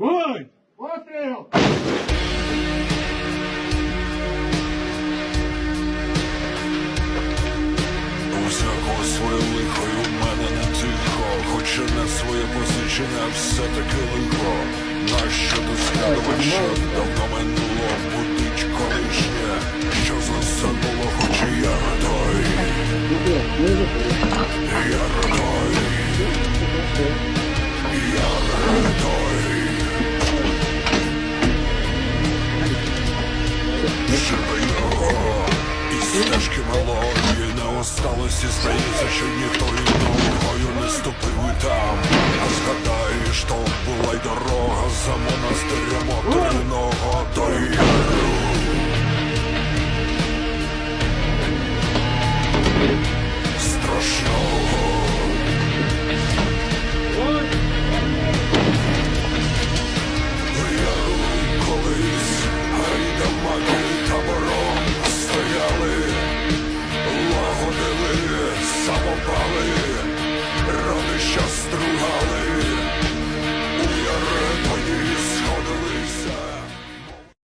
Стріляй! Постріл! У своє лихо, і у мене не тихо, хоч не своє позичення, все-таки лихо. Нащо до що давно минуло, стежки малої не осталось, і здається, що ніхто і ногою не ступив і там. А згадаєш, то була й дорога за монастирем Роди, що стругали.